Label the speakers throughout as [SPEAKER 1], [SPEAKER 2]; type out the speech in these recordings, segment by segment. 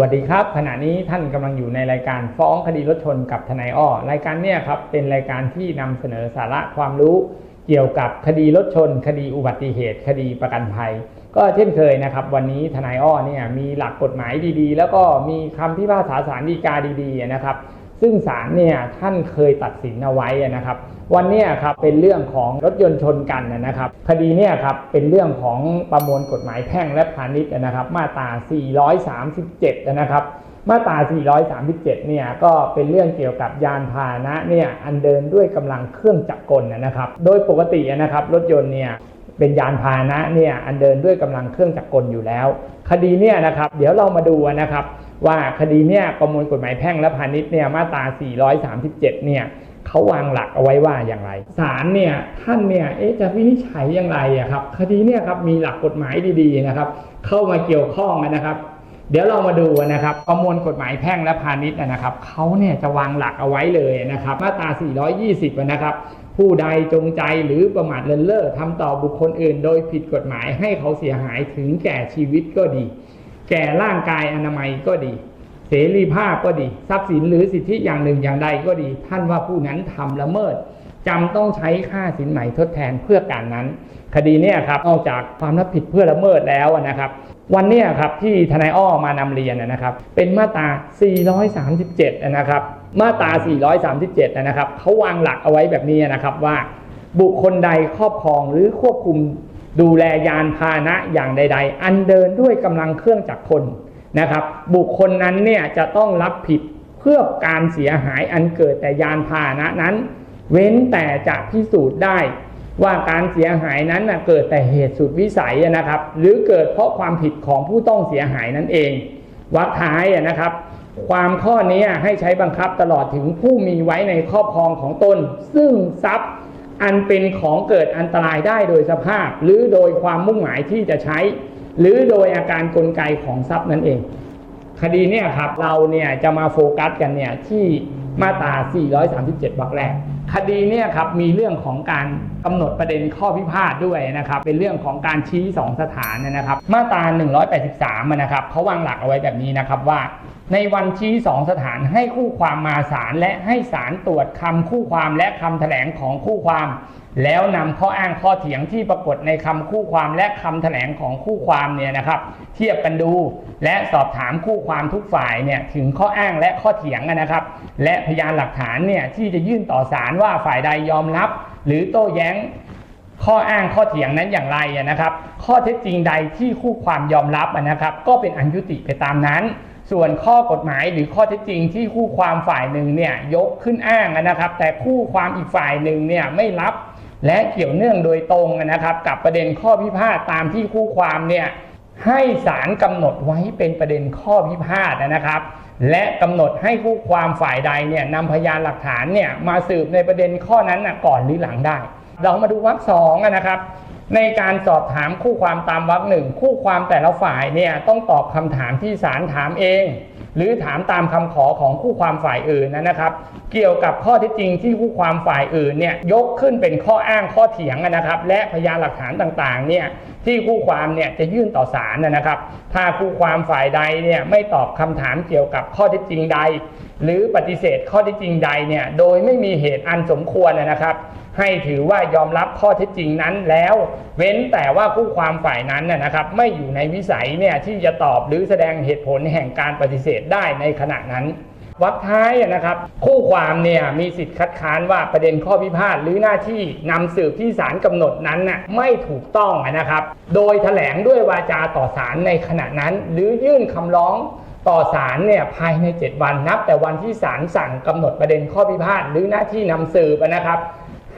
[SPEAKER 1] วัสดีครับ ขณะนี้ท่านกำลังอยู่ในรายการฟ้องคดีรถชนกับทนายอ้อรายการเนี่ยครับเป็นรายการที่นำเสนอสาระความรู้เกี่ยวกับคดีรถชน คดีอุบัติเหตุ คดีประกันภัย ก็เช่นเคยนะครับ วันนี้ทนายอ้อเนี่ยมีหลักกฎหมายดีๆ แล้วก็มีคำพิพากษาสารฎีกาดีๆนะครับ ซึ่งศาลเนี่ยท่านเคยตัดสินเอาไว้นะครับ วันนี้ครับเป็นเรื่องของรถยนต์ชนกันนะครับ คดีเนี่ยครับเป็นเรื่องของประมวลกฎหมายแพ่งและพาณิชย์นะครับ มาตรา 437 นะครับมาตรา 437 เนี่ย ก็เป็นเรื่องเกี่ยวกับยานพาหนะเนี่ย อันเดินด้วยกำลังเครื่องจักรกลนะครับ โดยปกตินะครับ รถยนต์เนี่ย เป็นยานพาหนะเนี่ย อันเดินด้วยกำลังเครื่องจักรกลอยู่แล้ว คดีเนี่ยนะครับ เดี๋ยวเรามาดูนะครับว่าคดีเนี่ยประมวลกฎหมายแพ่งและพาณิชย์เนี่ยมาตรา 437 เนี่ยเขาวางหลักเอาไว้ว่าอย่างไรศาลเนี่ยท่านเนี่ยเอ๊จะวินิจฉัยอย่างไรอะครับคดีเนี่ยครับมีหลักกฎหมายดีๆนะครับ เข้ามาเกี่ยวข้องนะครับ เดี๋ยวเรามาดูนะครับ ประมวลกฎหมายแพ่งและพาณิชย์นะครับเขาเนี่ยจะวางหลักเอาไว้เลยนะครับ มาตรา 420 นะครับผู้ใดจงใจหรือประมาทเลินเล่อทำต่อบุคคลอื่น โดยผิดกฎหมายให้เขาเสียหายถึงแก่ชีวิตก็ดี แก่ร่างกายอนามัยก็ดี เสรีภาพก็ดี ทรัพย์สินหรือสิทธิอย่างหนึ่งอย่างใดก็ดี ท่านว่าผู้นั้นทำละเมิดจำต้องใช้ค่าสินไหม่ทดแทนเพื่อการนั้น คดีเนี่ยครับนอกจากความรับผิดเพื่อละเมิดแล้วนะครับ วันเนี้ครับที่ทนายอ้อมานำเรียนนะครับ เป็นมาตรา 437 นะครับ มาตรา 437 นะครับเขาวางหลักเอาไว้แบบนี้นะครับว่าบุคคลใดครอบครองหรือควบคุม ดูแลยานพาหนะอย่างใด ๆ อันเดินด้วยกำลังเครื่องจักรกลนะครับ บุคคลนั้นเนี่ยจะต้องรับผิดเพื่อการเสียหายอันเกิดแต่ยานพาหนะนั้น เว้นแต่จะพิสูจน์ได้ว่าการเสียหายนั้นนะเกิดแต่เหตุสุดวิสัยนะครับ หรือเกิดเพราะความผิดของผู้ต้องเสียหายนั่นเองวรรคท้ายนะครับ ความข้อนี้ให้ใช้บังคับตลอดถึงผู้มีไว้ในครอบครองของตน ซึ่งทรัพย์ อันเป็นของเกิดอันตรายได้โดยสภาพ หรือโดยความมุ่งหมายที่จะใช้ หรือโดยอาการกลไกของทรัพย์นั่นเอง คดีเนี่ยครับเราเนี่ยจะมาโฟกัสกันเนี่ยที่มาตรา 437วรรคแรก คดีเนี่ยครับมีเรื่องของการกำหนดประเด็นข้อพิพาทด้วยนะครับ เป็นเรื่องของการชี้ 2 สถานนะครับ มาตรา 183อะนะครับเขาวางหลักเอาไว้แบบนี้นะครับว่า ในวันชี้ 2 สถานให้คู่ความมาศาลและให้ศาลตรวจคำคู่ความและคำแถลงของคู่ความ แล้วนำข้ออ้างข้อเถียงที่ปรากฏในคำคู่ความและคำแถลงของคู่ความเนี่ยนะครับ เทียบกันดูและสอบถามคู่ความทุกฝ่ายเนี่ยถึงข้ออ้างและข้อเถียงนะครับ และพยานหลักฐานเนี่ยที่จะยื่นต่อศาลว่า่าฝ่ายใดยอมรับ หรือโต้แย้งข้ออ้างข้อเถียงนั้นอย่างไรนะครับ ข้อเท็จจริงใดที่คู่ความยอมรับนะครับ ก็เป็นอันยุติไปตามนั้น ส่วนข้อกฎหมายหรือข้อเท็จจริงที่คู่ความฝ่ายหนึ่งเนี่ยยกขึ้นอ้างนะครับ แต่คู่ความอีกฝ่ายหนึ่งเนี่ยไม่รับและเกี่ยวเนื่องโดยตรงนะครับ กับประเด็นข้อพิพาทตามที่คู่ความเนี่ยให้ศาลกำหนดไว้เป็นประเด็นข้อพิพาทนะครับ และกำหนดให้ผู้ความฝ่ายใดเนี่ยนำพยานหลักฐานเนี่ยมาสืบในประเด็นข้อนั้นนะก่อนหรือหลังได้ เรามาดูวรรคสองนะครับ ในการสอบถามคู่ความตามวรรคหนึ่งคู่ความแต่ละฝ่ายเนี่ยต้องตอบคำถามที่ศาลถามเอง หรือถามตามคำขอของคู่ความฝ่ายอื่นนะครับ เกี่ยวกับข้อเท็จจริงที่คู่ความฝ่ายอื่นเนี่ยยกขึ้นเป็นข้ออ้างข้อเถียงนะครับ และพยานหลักฐานต่างๆเนี่ยที่คู่ความเนี่ยจะยื่นต่อศาลนะครับ ถ้าคู่ความฝ่ายใดเนี่ยไม่ตอบคำถามเกี่ยวกับข้อเท็จจริงใด หรือปฏิเสธข้อเท็จจริงใดเนี่ยโดยไม่มีเหตุอันสมควรนะครับ ให้ถือว่ายอมรับข้อเท็จจริงนั้นแล้ว เว้นแต่ว่าคู่ความฝ่ายนั้นนะครับไม่อยู่ในวิสัยเนี่ยที่จะตอบหรือแสดงเหตุผลแห่งการปฏิเสธได้ในขณะนั้นวรรคท้ายนะครับ คู่ความเนี่ยมีสิทธิ์คัดค้านว่าประเด็นข้อพิพาทหรือหน้าที่นำสืบที่ศาลกำหนดนั้นน่ะไม่ถูกต้องนะครับ โดยแถลงด้วยวาจาต่อศาลในขณะนั้น หรือยื่นคำร้อง ต่อศาลเนี่ยภายใน 7 วันนับ แต่วันที่ศาลสั่งกำหนดประเด็นข้อพิพาทหรือหน้าที่นำสืบนะครับ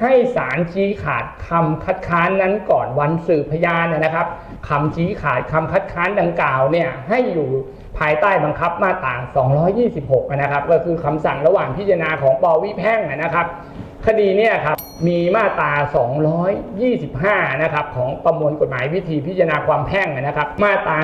[SPEAKER 1] ให้ศาลชี้ขาดคำคัดค้านนั้นก่อนวันสืบพยานนะครับคำชี้ขาดคำคัดค้านดังกล่าวเนี่ยให้อยู่ภายใต้บังคับมาตรา226 นะครับ ก็คือคำสั่งระหว่างพิจารณาของปวิแพ่งนะครับ คดีเนี่ยครับมีมาตรา 225 นะครับของประมวลกฎหมายวิธีพิจารณาความแพ่งนะครับ มาตรา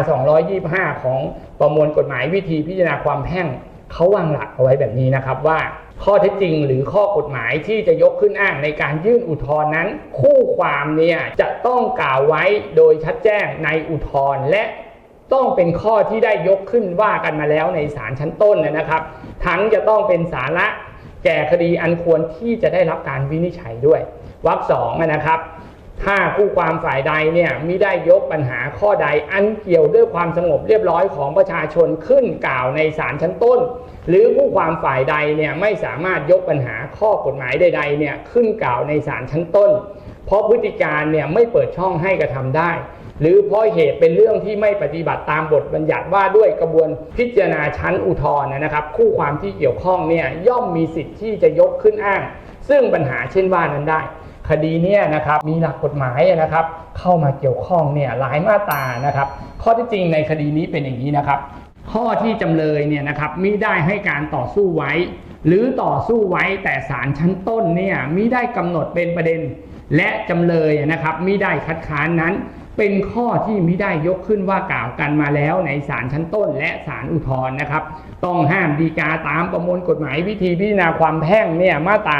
[SPEAKER 1] 225 ของประมวลกฎหมายวิธีพิจารณาความแพ่งเขาวางหลักเอาไว้แบบนี้นะครับว่าข้อเท็จจริงหรือข้อกฎหมายที่จะยกขึ้นอ้างในการยื่นอุทธรณ์นั้น คู่ความเนี่ยจะต้องกล่าวไว้โดยชัดแจ้งในอุทธรณ์และต้องเป็นข้อที่ได้ยกขึ้นว่ากันมาแล้วในศาลชั้นต้นนะครับ ทั้งจะต้องเป็นสาระ แก่คดีอันควรที่จะได้รับการวินิจฉัยด้วยวรรคสองนะครับ ถ้าผู้ความฝ่ายใดเนี่ยมิได้ยกปัญหาข้อใดอันเกี่ยวด้วยความสงบเรียบร้อยของประชาชนขึ้นกล่าวในศาลชั้นต้น หรือผู้ความฝ่ายใดเนี่ยไม่สามารถยกปัญหาข้อกฎหมายใดๆเนี่ยขึ้นกล่าวในศาลชั้นต้น เพราะพฤติการเนี่ยไม่เปิดช่องให้กระทำได้ หรือเพราะเหตุเป็นเรื่องที่ไม่ปฏิบัติตามบทบัญญัติว่าด้วยกระบวนพิจารณาชั้นอุทธรณ์นะครับ คู่ความที่เกี่ยวข้องเนี่ยย่อมมีสิทธิ์ที่จะยกขึ้นอ้าง ซึ่งปัญหาเช่นว่านั้นได้ คดีเนี่ยนะครับมีหลักกฎหมายนะครับ เข้ามาเกี่ยวข้องเนี่ยหลายมาตรานะครับ ข้อที่จริงในคดีนี้เป็นอย่างนี้นะครับ ข้อที่จำเลยเนี่ยนะครับมิได้ให้การต่อสู้ไว้ หรือต่อสู้ไว้แต่ศาลชั้นต้นเนี่ยมิได้กำหนดเป็นประเด็น และจำเลยนะครับมิได้คัดค้านนั้น เป็นข้อที่มิได้ยกขึ้นว่ากล่าวกันมาแล้วในศาลชั้นต้นและศาลอุทธรณ์นะครับ ต้องห้ามดีกาตามประมวลกฎหมายวิธีพิจารณาความแพ่งเนี่ยมาตรา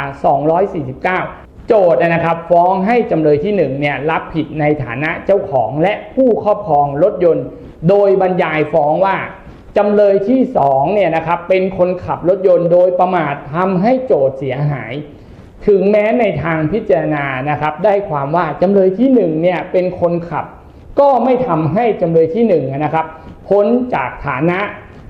[SPEAKER 1] 249 โจทย์นะครับ ฟ้องให้จำเลยที่1เนี่ยรับผิดในฐานะเจ้าของและผู้ครอบครองรถยนต์ โดยบรรยายฟ้องว่าจำเลยที่2เนี่ยนะครับเป็นคนขับรถยนต์โดยประมาททำให้โจทย์เสียหาย ถึงแม้ในทางพิจารณานะครับได้ความว่าจำเลยที่1เนี่ยเป็นคนขับ ก็ไม่ทำให้จำเลยที่1นะครับพ้นจากฐานะ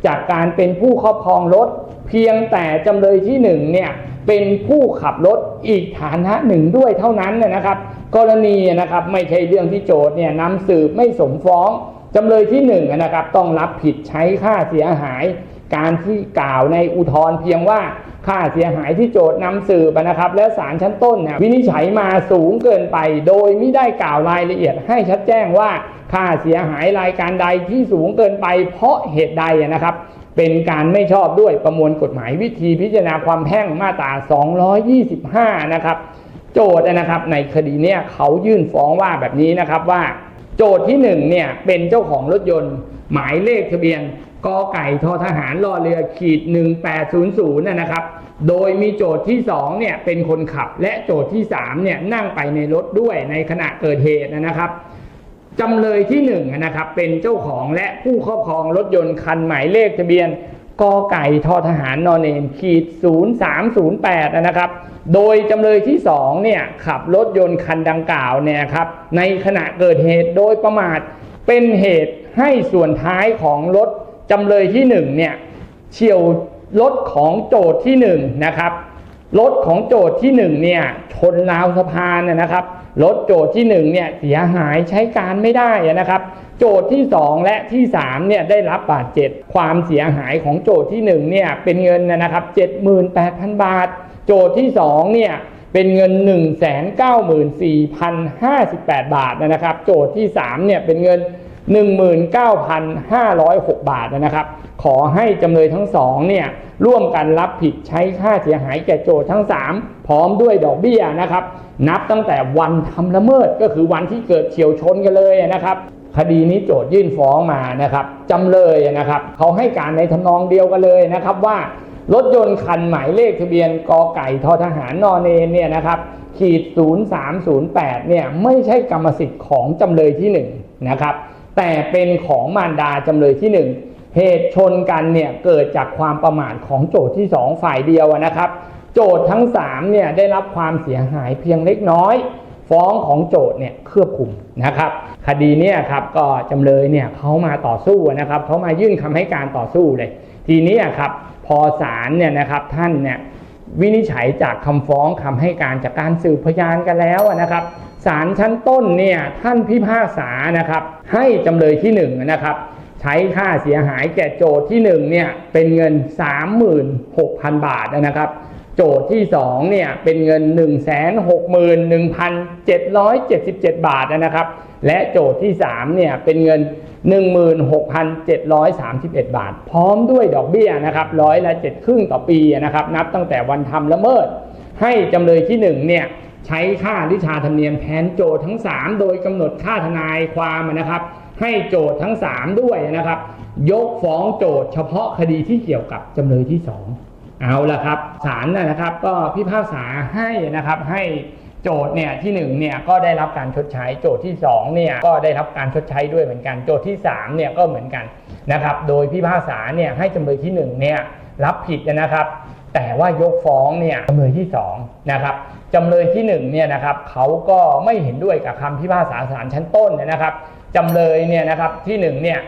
[SPEAKER 1] จากการเป็นผู้ครอบครองรถ เพียงแต่จำเลยที่1เนี่ยเป็นผู้ขับรถอีกฐานะหนึ่งด้วยเท่านั้นนะครับ กรณีนะครับไม่ใช่เรื่องที่โจทย์เนี่ยนำสืบไม่สมฟ้องจำเลยที่1นงนะครับต้องรับผิดใช้ค่าเสียหาย การที่กล่าวในอุทธรณ์เพียงว่าค่าเสียหายที่โจทย์นำสืบนะครับ และศาลชั้นต้นเนี่ยวินิจฉัยมาสูงเกินไป โดยไม่ได้กล่าวรายละเอียดให้ชัดแจ้งว่าค่าเสียหายรายการใดที่สูงเกินไป เพราะเหตุใดนะครับ เป็นการไม่ชอบด้วยประมวลกฎหมายวิธีพิจารณาความแพ่งมาตรา 225 นะครับ โจทย์นะครับในคดีเนี้ยเขายื่นฟ้องว่าแบบนี้นะครับว่า โจทย์ที่1เนี่ยเป็นเจ้าของรถยนต์หมายเลขทะเบียน กอไก่ทอทหารรอเรือขีด 1800นะนะครับ โดยมีโจทย์ที่2เนี่ยเป็นคนขับและโจทย์ที่3เนี่ยนั่งไปในรถด้วยในขณะเกิดเหตุนะครับจำเลยที่1นงนะครับเป็นเจ้าของและผู้ครอบครองรถยนต์คันหมายเลขทะเบียนกอไก่ทอทหารนอนเนนขีด 0308 นะครับ โดยจำเลยที่2เนี่ยขับรถยนต์คันดังกล่าวเนี่ยครับในขณะเกิดเหตุโดยประมาทเป็นเหตุให้ส่วนท้ายของรถ จำเลยที่1เนี่ยเฉียวรถของโจทย์ที่1นะครับรถของโจทย์ที่1เนี่ยชนราวสะพานนะนะครับรถโจทย์ที่1เนี่ยเสียหายใช้การไม่ได้นะครับ โจทย์ที่ 2 และที่3เนี่ยได้รับบาดเจ็บความเสียหายของโจทย์ที่1เนี่ยเป็นเงินนะครับ78,000 บาท โจทย์ที่2เนี่ยเป็นเงิน 194,058 บาทนะครับ โจทย์ที่3เนี่ยเป็นเงิน 19,506 บาทนะครับ ขอให้จำเลยทั้งสองเนี่ยร่วมกันรับผิดใช้ค่าเสียหายแก่โจทย์ทั้ง 3 พร้อมด้วยดอกเบี้ยนะครับ นับตั้งแต่วันทำละเมิดก็คือวันที่เกิดเฉียวชนกันเลยนะครับ คดีนี้โจทยื่นฟ้องมานะครับจำเลยนะครับเขาให้การในทำนองเดียวกันเลยนะครับว่ารถยนต์คันหมายเลขทะเบียนกอไก่ทอทหารนอเนนเนี่ยนะครับขีด 0308เนี่ยไม่ใช่กรรมสิทธิ์ของจำเลยที่1นะครับ แต่เป็นของมารดาจำเลยที่ 1 เหตุชนกันเนี่ยเกิดจากความประมาทของโจทย์ที่ 2 ฝ่ายเดียวนะครับ โจทย์ทั้ง3เนี่ยได้รับความเสียหายเพียงเล็กน้อย ฟ้องของโจทย์เนี่ยเครือบคุมนะครับ คดีเนี่ยครับก็จำเลยเนี่ยเขามาต่อสู้นะครับเขามายื่นคำให้การต่อสู้เลย ทีนี้ครับพอศาลเนี่ยนะครับท่านเนี่ย วินิจฉัยจากคำฟ้องคำให้การจากการสืบพยานกันแล้วนะครับศาลชั้นต้นเนี่ยท่านพิพากษานะครับให้จำเลยที่1นงนะครับใช้ค่าเสียหายแก่โจทย์ที่1เนี่ยเป็นเงิน 36,000 บาทนะครับ โจทย์ที่ 2 เนี่ย เป็นเงิน 161,777 บาทนะครับ และโจทย์ที่ 3 เนี่ย เป็นเงิน 16,731 บาท พร้อมด้วยดอกเบี้ยนะครับร้อยละ7ครึ่งต่อปีนะครับ นับตั้งแต่วันทำละเมิด ให้จำเลยที่ 1 เนี่ยใช้ค่าวิชาธรรมเนียมแทนโจทย์ทั้ง 3 โดยกำหนดค่าทนายความนะครับ ให้โจทย์ทั้ง 3 ด้วยนะครับ ยกฟ้องโจทย์เฉพาะคดีที่เกี่ยวกับจำเลยที่ 2 เอาละครับศาลนะนะครับก็พิพากษาให้นะครับให้โจทย์เนี่ยที่1เนี่ยก็ได้รับการชดใช้โจทย์ที่2เนี่ยก็ได้รับการชดใช้ด้วยเหมือนกันโจทย์ที่3เนี่ยก็เหมือนกันนะครับโดยพิพากษาเนี่ยให้จำเลยที่1เนี่ยรับผิดนะครับ แต่ว่ายกฟ้องเนี่ยจำเลยที่2นะครับจำเลยที่1เนี่ยนะครับเขาก็ไม่เห็นด้วยกับคำพิพากษาศาลชั้นต้นนะครับจำเลยเนี่ยนะครับที่1เนี่ย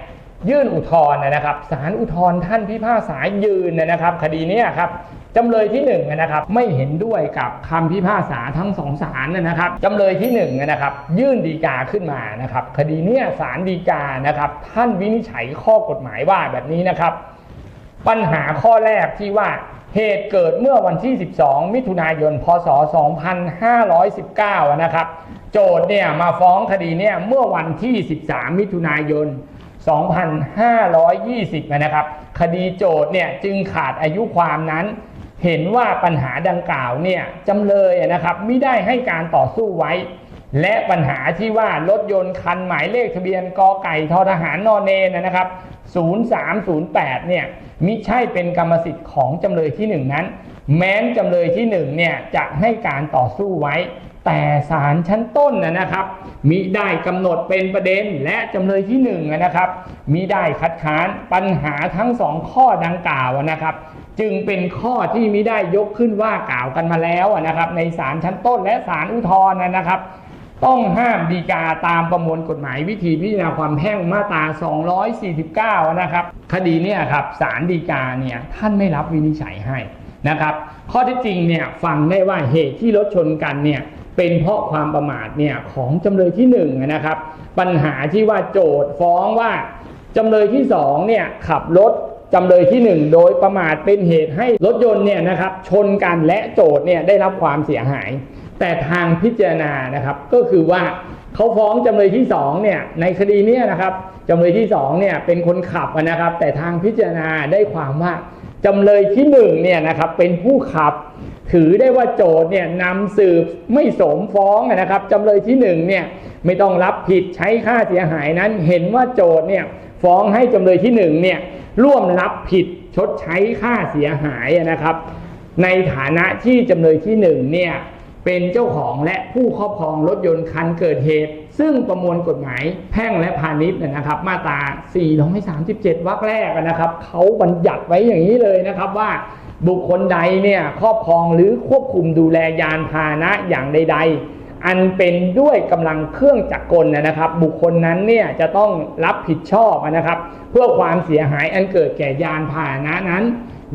[SPEAKER 1] ยื่นอุทธรณ์นะครับศาลอุทธรณ์ท่านพิพากษายืนนะครับ คดีนี้ครับจำเลยที่1นะครับไม่เห็นด้วยกับคำพิพากษาทั้งสองศาลนะครับจำเลยที่1นะครับยื่นดีกาขึ้นมานะครับ คดีนี้ศาลดีกานะครับ ท่านวินิจฉัยข้อกฎหมายว่าแบบนี้นะครับ ปัญหาข้อแรกที่ว่าเหตุเกิดเมื่อวันที่ 12 มิถุนายน พศ 2519 นะครับ โจทย์เนี่ยมาฟ้องคดีเนี่ยเมื่อวันที่ 13 มิถุนายน 2520 นะครับ คดีโจทย์เนี่ยจึงขาดอายุความนั้น เห็นว่าปัญหาดังกล่าวเนี่ยจำเลยนะครับไม่ได้ให้การต่อสู้ไว้ และปัญหาที่ว่ารถยนต์คันหมายเลขทะเบียนกอไก่ทอทหารนอนเนนนะครับ 0308 เนี่ยมิใช่เป็นกรรมสิทธิ์ของจำเลยที่ 1 นั้น แม้นจำเลยที่1เนี่ยจะให้การต่อสู้ไว้ แต่ศาลชั้นต้นนะครับมิได้กำหนดเป็นประเด็นและจำเลยที่1นะครับมิได้คัดค้านปัญหาทั้งสองข้อดังกล่าวนะครับ จึงเป็นข้อที่มิได้ยกขึ้นว่ากล่าวกันมาแล้วนะครับ ในศาลชั้นต้นและศาลอุทธรณ์นะครับ ต้องห้ามดีกาตามประมวลกฎหมายวิธีพิจารณาความแพ่งมาตรา 249 นะครับ คดีเนี่ยครับศาลดีกาเนี่ยท่านไม่รับวินิจฉัยให้นะครับ ข้อที่จริงเนี่ยฟังได้ว่าเหตุที่รถชนกันเนี่ย เป็นเพราะความประมาทเนี่ยของจำเลยที่1นงนะครับ ปัญหาที่ว่าโจทฟ้องว่าจำเลยที่2เนี่ยขับรถจำเลยที่ 1 โดยประมาทเป็นเหตุให้รถยนต์เนี่ยนะครับชนกันและโจทเนี่ยได้รับความเสียหาย แต่ทางพิจารณานะครับก็คือว่าเขาฟ้องจำเลยที่2เนี่ยในคดีนี้นะครับจำเลยที่2เนี่ยเป็นคนขับนะครับ แต่ทางพิจารณาได้ความว่าจำเลยที่1เนี่ยนะครับเป็นผู้ขับ ถือได้ว่าโจทย์เนี่ยนำสืบไม่สมฟ้องนะครับจำเลยที่1เนี่ยไม่ต้องรับผิดใช้ค่าเสียหายนั้น เห็นว่าโจทย์เนี่ยฟ้องให้จำเลยที่1เนี่ยร่วมรับผิดชดใช้ค่าเสียหายนะครับ ในฐานะที่จำเลยที่1เนี่ยเป็นเจ้าของและผู้ครอบครองรถยนต์คันเกิดเหตุ ซึ่งประมวลกฎหมายแพ่งและพาณิชย์นะครับ มาตรา 437 วรรคแรกนะครับเขาบัญญัติไว้อย่างนี้เลยนะครับว่า บุคคลใดเนี่ยครอบครองหรือควบคุมดูแลยานพาหนะอย่างใด ๆ อันเป็นด้วยกำลังเครื่องจักรกลนะครับ บุคคลนั้นเนี่ยจะต้องรับผิดชอบนะครับ เพื่อความเสียหายอันเกิดแก่ยานพาหนะนั้น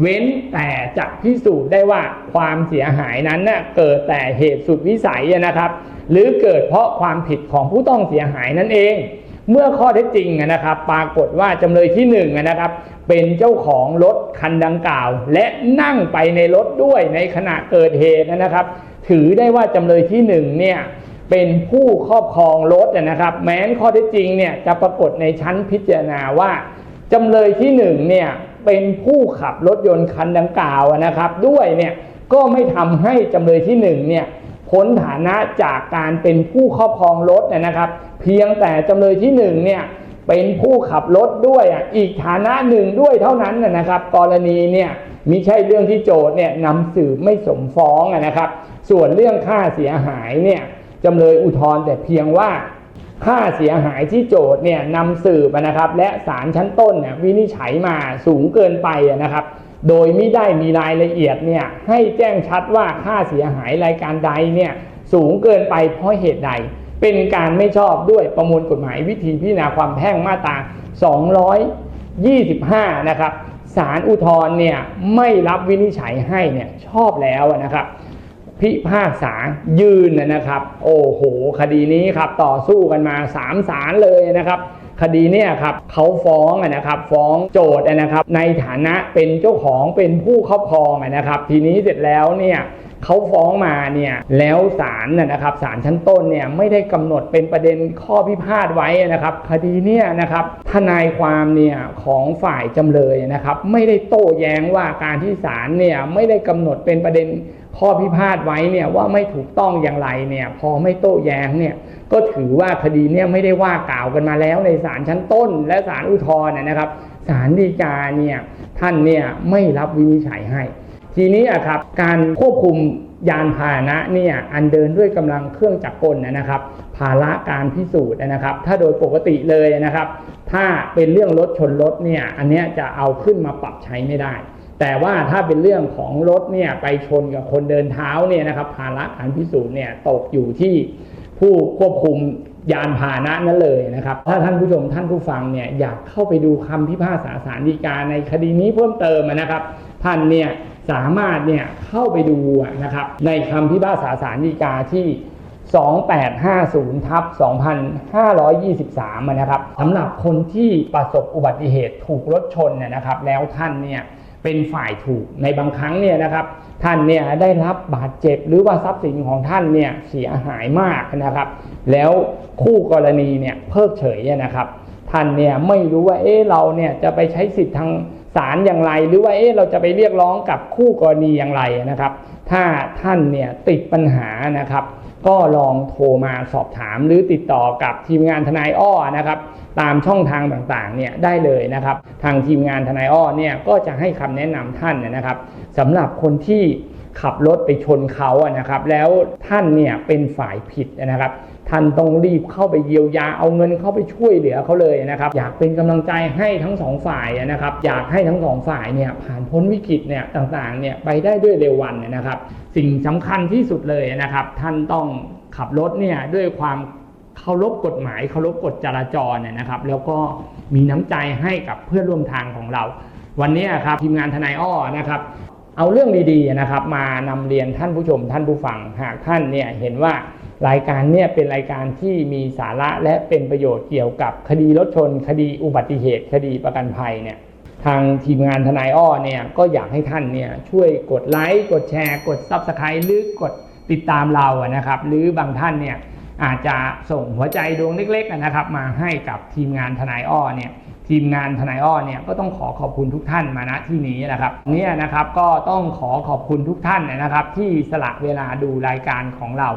[SPEAKER 1] เว้นแต่จะพิสูจน์ได้ว่าความเสียหายนั้นน่ะเกิดแต่เหตุสุดวิสัยนะครับ หรือเกิดเพราะความผิดของผู้ต้องเสียหายนั่นเอง เมื่อข้อเท็จจริงนะครับ ปรากฏว่าจำเลยที่หนึ่งนะครับ เป็นเจ้าของรถคันดังกล่าว และนั่งไปในรถด้วยในขณะเกิดเหตุนะครับ ถือได้ว่าจำเลยที่หนึ่งเนี่ยเป็นผู้ครอบครองรถนะครับ แม้นข้อเท็จจริงเนี่ยจะปรากฏในชั้นพิจารณาว่าจำเลยที่หนึ่งเนี่ยเป็นผู้ขับรถยนต์คันดังกล่าวนะครับ ด้วยเนี่ยก็ไม่ทำให้จำเลยที่หนึ่งเนี่ย พ้นฐานะจากการเป็นผู้ครอบครองรถนะครับ เพียงแต่จำเลยที่หนึ่งเนี่ยเป็นผู้ขับรถด้วยอีกฐานะหนึ่งด้วยเท่านั้นนะครับ กรณีเนี่ยมิใช่เรื่องที่โจทย์เนี่ยนำสืบไม่สมฟ้องนะครับ ส่วนเรื่องค่าเสียหายเนี่ยจำเลยอุทธรณ์แต่เพียงว่าค่าเสียหายที่โจทย์เนี่ยนำสืบนะครับ และศาลชั้นต้นเนี่ยวินิจฉัยมาสูงเกินไปนะครับ โดยไม่ได้มีรายละเอียดเนี่ยให้แจ้งชัดว่าค่าเสียหายรายการใดเนี่ยสูงเกินไปเพราะเหตุใด เป็นการไม่ชอบด้วยประมวลกฎหมายวิธีพิจารณาความแพ่งมาตรา 225 นะครับศาลอุทธรณ์เนี่ยไม่รับวินิจฉัยให้เนี่ยชอบแล้วนะครับ พิพากษายืนนะครับ โอ้โห คดีนี้ครับต่อสู้กันมา3ศาลเลยนะครับ คดีเนี่ยครับเขาฟ้องนะครับฟ้องโจทย์อนะครับในฐานะเป็นเจ้าของเป็นผู้ครอบครองนะครับ ทีนี้เสร็จแล้วเนี่ยเขาฟ้องมาเนี่ยแล้วศาลนะนะครับศาลชั้นต้นเนี่ยไม่ได้กำหนดเป็นประเด็นข้อพิพาทไว้นะครับ คดีเนี่ยนะครับทนายความเนี่ยของฝ่ายจำเลยนะครับ ไม่ได้โต้แย้งว่าการที่ศาลเนี่ยไม่ได้กำหนดเป็นประเด็น ข้อพิพาทไว้เนี่ยว่าไม่ถูกต้องอย่างไรเนี่ยพอไม่โต้แย้งเนี่ยก็ถือว่าคดีเนี่ยไม่ได้ว่ากล่าวกันมาแล้วในศาลชั้นต้น และศาลอุทธรณ์นะครับศาลฎีกาเนี่ยท่านเนี่ยไม่รับวินิจฉัยให้ ทีนี้อะครับการควบคุมยานพาหนะเนี่ยอันเดินด้วยกำลังเครื่องจักรกลนะครับ ภาระการพิสูจน์นะครับ ถ้าโดยปกติเลยนะครับ ถ้าเป็นเรื่องรถชนรถเนี่ยอันเนี้ยจะเอาขึ้นมาปรับใช้ไม่ได้ แต่ว่าถ้าเป็นเรื่องของรถเนี่ยไปชนกับคนเดินเท้าเนี่ยนะครับภาระการพิสูจน์เนี่ยตกอยู่ที่ผู้ควบคุมยานพาหนะนั้นเลยนะครับ ถ้าท่านผู้ชมท่านผู้ฟังเนี่ยอยากเข้าไปดูคำพิพากษาศาลฎีกาในคดีนี้เพิ่มเติมนะครับ ท่านเนี่ยสามารถเนี่ยเข้าไปดูนะครับในคำพิพากษาศาลฎีกาที่ 2850ทับ2523นะครับสำหรับคนที่ประสบอุบัติเหตุถูกรถชนเนี่ยนะครับ แล้วท่านเนี่ย เป็นฝ่ายถูกในบางครั้งเนี่ยนะครับ ท่านเนี่ยได้รับบาดเจ็บหรือว่าทรัพย์สินของท่านเนี่ยเสียหายมากนะครับ แล้วคู่กรณีเนี่ยเพิกเฉยนะครับ ท่านเนี่ยไม่รู้ว่าเอ๊ะเราเนี่ยจะไปใช้สิทธิ์ทางศาลอย่างไร หรือว่าเอ๊ะเราจะไปเรียกร้องกับคู่กรณีอย่างไรนะครับ ถ้าท่านเนี่ยติดปัญหานะครับ ก็ลองโทรมาสอบถามหรือติดต่อกับทีมงานทนายอ้อนะครับ ตามช่องทางต่างๆเนี่ยได้เลยนะครับ ทางทีมงานทนายอ้อเนี่ยก็จะให้คำแนะนำท่านนะครับสำหรับคนที่ขับรถไปชนเขาอะนะครับ แล้วท่านเนี่ยเป็นฝ่ายผิดนะครับ ท่านต้องรีบเข้าไปเยียวยาเอาเงินเข้าไปช่วยเหลือเขาเลยนะครับอยากเป็นกำลังใจให้ทั้งสองฝ่ายนะครับอยากให้ทั้งสองฝ่ายเนี่ยผ่านพ้นวิกฤตเนี่ยต่างๆเนี่ยไปได้ด้วยเร็ววันนะครับ สิ่งสำคัญที่สุดเลยนะครับ ท่านต้องขับรถเนี่ยด้วยความเคารพกฎหมายเคารพกฎจราจรเนี่ยนะครับ แล้วก็มีน้ำใจให้กับเพื่อนร่วมทางของเรา วันนี้ครับทีมงานทนายอ้อนะครับเอาเรื่องดีๆนะครับ มานำเรียนท่านผู้ชมท่านผู้ฟังหากท่านเนี่ยเห็นว่า รายการเนี่ยเป็นรายการที่มีสาระและเป็นประโยชน์เกี่ยวกับคดีรถชน คดีอุบัติเหตุ คดีประกันภัยเนี่ยทางทีมงานทนายอ้อเนี่ยก็อยากให้ท่านเนี่ยช่วยกดไลค์กดแชร์ กด Subscribe หรือกดติดตามเราอะนะครับ หรือบางท่านเนี่ยอาจจะส่งหัวใจดวงเล็กๆนะครับ มาให้กับทีมงานทนายอ้อเนี่ยทีมงานทนายอ้อเนี่ยก็ต้องขอขอบคุณทุกท่านมาณที่นี้นะครับเนี่ยนะครับก็ต้องขอขอบคุณทุกท่านนะครับ ที่สละเวลาดูรายการของเรา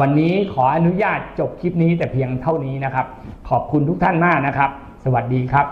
[SPEAKER 1] วันนี้ขออนุญาตจบคลิปนี้แต่เพียงเท่านี้นะครับ ขอบคุณทุกท่านมากนะครับ สวัสดีครับ